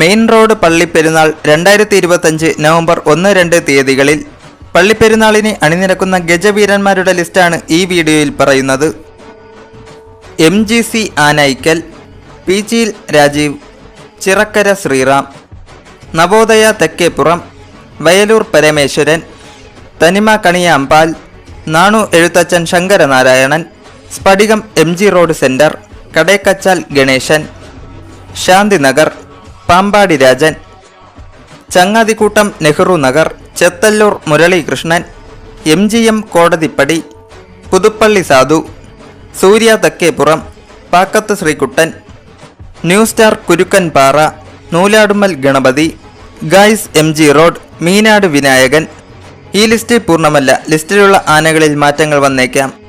Main road പള്ളിപ്പെരുന്നാൾ രണ്ടായിരത്തി ഇരുപത്തഞ്ച് November ഒന്ന് രണ്ട് തീയതികളിൽ. പള്ളിപ്പെരുന്നാളിന് അണിനിരക്കുന്ന ഗജവീരന്മാരുടെ ലിസ്റ്റാണ് ഈ വീഡിയോയിൽ പറയുന്നത്. M G C Anaikkal P ജിയിൽ Rajeev Chirakkara Sreeram Navodaya Thekkeppuram Vayalur Parameswaran Thanima Kaniya Ambal Nanu Ezhuthachan Sankaranarayanan Sphadikam M G road centre Kadekkachal Ganeshan Shanthinagar Pampady Rajan. Changathikoottam Nehru Nagar. Chethallur Muralikrishnan M G M Kodathippadi. Puthuppally Sadhu. Surya Thekkeppuram Pakkath Sreekuttan. New star Kurukkanpara Nooladumal Ganapathi. Guys M G road. Meenad Vinayakan. ഈ list പൂർണമല്ല. ലിസ്റ്റിലുള്ള ആനകളിൽ മാറ്റങ്ങൾ വന്നേക്കാം.